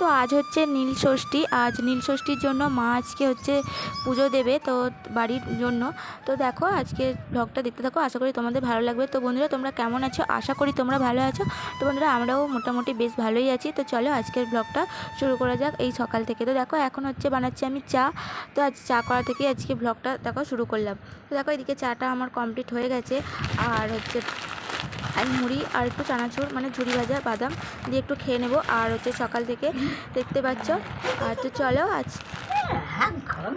তো আজ হচ্ছে নীল ষষ্ঠী। আজ নীল ষষ্ঠীর জন্য মা আজকে হচ্ছে পুজো দেবে তো বাড়ির জন্য। তো দেখো আজকে ব্লগটা দেখতে থাকো, আশা করি তোমাদের ভালো লাগবে। তো বন্ধুরা, তোমরা কেমন আছো? আশা করি তোমরা ভালো আছো। তো বন্ধুরা, আমরাও মোটামুটি বেশ ভালোই আছি। তো চলো আজকের ব্লগটা শুরু করা যাক এই সকাল থেকে। তো দেখো, এখন হচ্ছে বানাচ্ছি আমি চা। তো আজ চা করা থেকে আজকে ব্লগটা দেখো শুরু করলাম। তো দেখো, এদিকে চাটা আমার কমপ্লিট হয়ে গেছে। আর হচ্ছে আমি মুড়ি আর একটু চানাচুর মানে ঝুড়ি ভাজা, বাদাম দিয়ে একটু খেয়ে নেব। আর হচ্ছে সকাল থেকে দেখতে পাচ্ছ। আর তো চলো আজ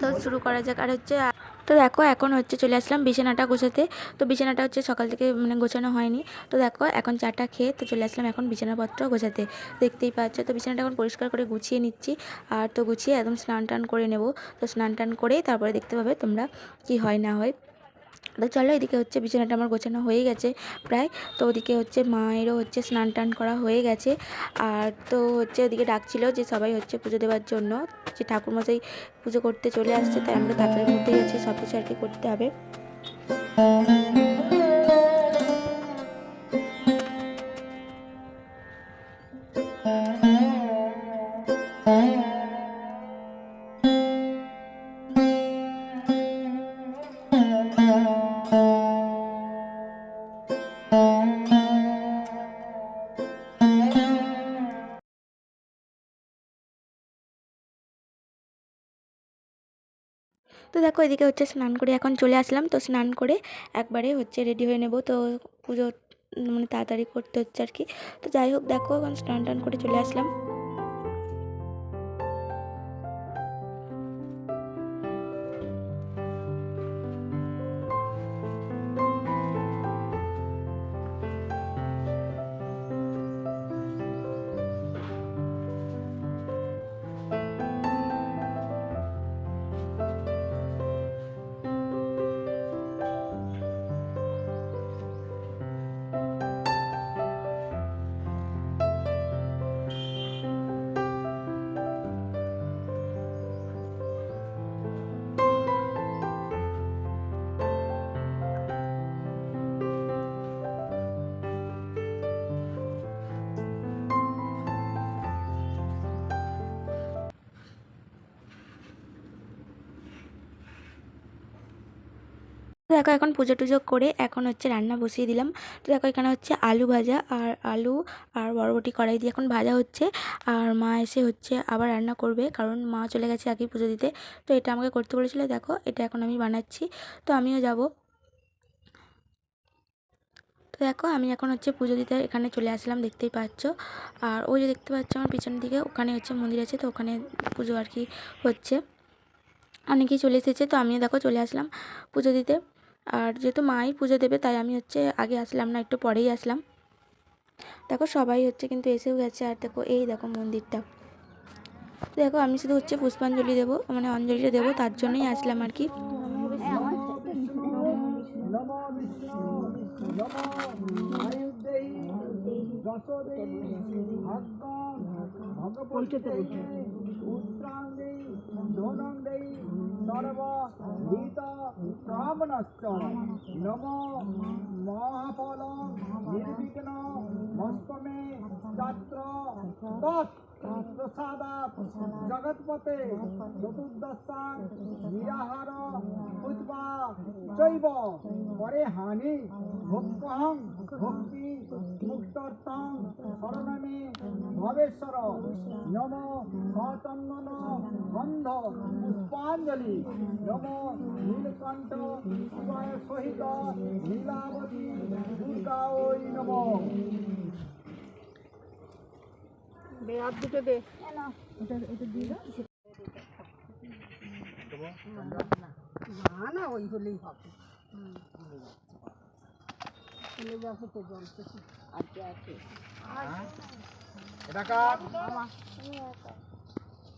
তো শুরু করা যাক। আর হচ্ছে, তো দেখো এখন হচ্ছে চলে আসলাম বিছানাটা গোছাতে। তো বিছানাটা হচ্ছে সকাল থেকে মানে গোছানো হয়নি। তো দেখো এখন চাটা খেয়ে তো চলে আসলাম এখন বিছানাপত্র গোছাতে। দেখতেই পাচ্ছ, তো বিছানাটা এখন পরিষ্কার করে গুছিয়ে নিচ্ছি। আর তো গুছিয়ে একদম স্নান টান করে নেব। তো স্নান টান করেই তারপরে দেখতে পাবে তোমরা কি হয় না হয়। তো চলো এদিকে হচ্ছে বিছানাটা আমার গোছানো হয়ে গেছে প্রায়। তো ওদিকে হচ্ছে মায়েরও হচ্ছে স্নান টান করা হয়ে গেছে। আর তো হচ্ছে ওদিকে ডাকছিল যে সবাই হচ্ছে পুজো দেওয়ার জন্য, যে ঠাকুরমশাই পুজো করতে চলে আসছে, তাই আমরা তাড়াতাড়ির মধ্যেই হচ্ছে সব কিছু আর কি করতে হবে। তো দেখো এদিকে হচ্ছে স্নান করে এখন চলে আসলাম। তো স্নান করে একবারে হচ্ছে রেডি হয়ে নেব। তো পুজো মানে তাড়াতাড়ি করতে হচ্ছে আর কি। তো যাই হোক দেখো এখন স্নান টান করে চলে আসলাম। দেখো এখন পুজো টুজো করে এখন হচ্ছে রান্না বসিয়ে দিলাম। তো দেখো এখানে হচ্ছে আলু ভাজা আর আলু আর বরবটি কড়াই দিয়ে এখন ভাজা হচ্ছে। আর মা এসে হচ্ছে আবার রান্না করবে কারণ মা চলে গেছে আগে পুজো দিতে। তো এটা আমাকে করতে বলেছিল, দেখো, এটা এখন আমি বানাচ্ছি। তো আমিও যাব। তো দেখো, আমি এখন হচ্ছে পুজো দিতে এখানে চলে আসলাম, দেখতেই পাচ্ছ। আর ওই যে দেখতে পাচ্ছ আমার পিছনের দিকে, ওখানে হচ্ছে মন্দির আছে, তো ওখানে পুজো আর কি হচ্ছে। অনেকেই চলে এসেছে, তো আমিও দেখো চলে আসলাম পুজো দিতে। আর যেহেতু মাই পুজো দেবে, তাই আমি হচ্ছে আগে আসলাম না, একটু পরেই আসলাম। দেখো সবাই হচ্ছে কিন্তু এসেও গেছে, আর দেখো এই দেখো মন্দিরটা। দেখো আমি শুধু হচ্ছে পুষ্পাঞ্জলি দেবো মানে অঞ্জলিটা দেবো, তার জন্যই আসলাম আর কি। নমো সর্ব হিত কামনশ্চ নমো মহাফল নির্বিঘ্ন মস্তমে ছাত্র তৎ প্রসাদাৎ জগৎপতে চতুর্দশাং নিরাহার উদ্বা চৈব পরে হানি ভোগ্যহং ভক্তি মুক্তর্থং শরণমে ভবেশ্বর নম সচন্দন গন্ধ পুষ্পাঞ্জলি নম নীলকণ্ঠ শিবায় সহিত লীলাবতী দুর্গা ওই নম। বেয়ার দুটো দে। না না ওই হলেই হবে। চলে যাব তো জল তো আছে? আছে এটা কার?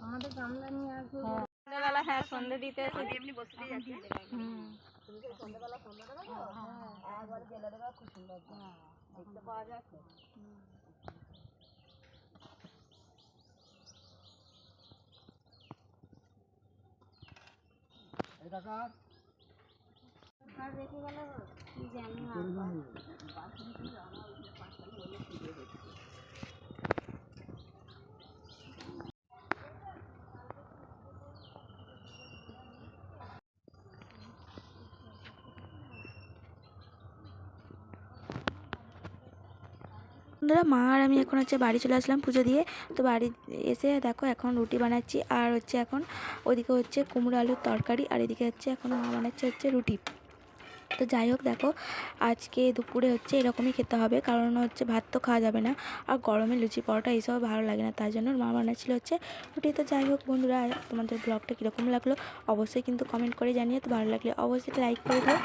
আমাদের গামলা নিয়ে আসবে। সন্ধ্যেবেলা হ্যাঁ সন্ধ্যে দিতে এমনি দেখতে পাওয়া যাচ্ছে এটা কার? আর রেখে গেল কি জানি। বন্ধুরা মা আর আমি এখন হচ্ছে বাড়ি চলে আসলাম পুজো দিয়ে। তো বাড়ি এসে দেখো এখন রুটি বানাচ্ছি, আর হচ্ছে এখন ওদিকে হচ্ছে কুমড়ো আলুর তরকারি, আর এদিকে হচ্ছে এখন মা বানাচ্ছে হচ্ছে রুটি। তো যাই হোক দেখো, আজকে দুপুরে হচ্ছে এরকমই খেতে হবে, কারণ হচ্ছে ভাত তো খাওয়া যাবে না, আর গরমে লুচি, পরোটা এইসব ভালো লাগে না, তাই জন্য মা বানাচ্ছিল হচ্ছে রুটি। তো যাই হোক বন্ধুরা, তোমাদের ব্লগটা কীরকম লাগল অবশ্যই কিন্তু কমেন্ট করে জানিয়ে তো ভালো লাগলে অবশ্যই লাইক করে দিও।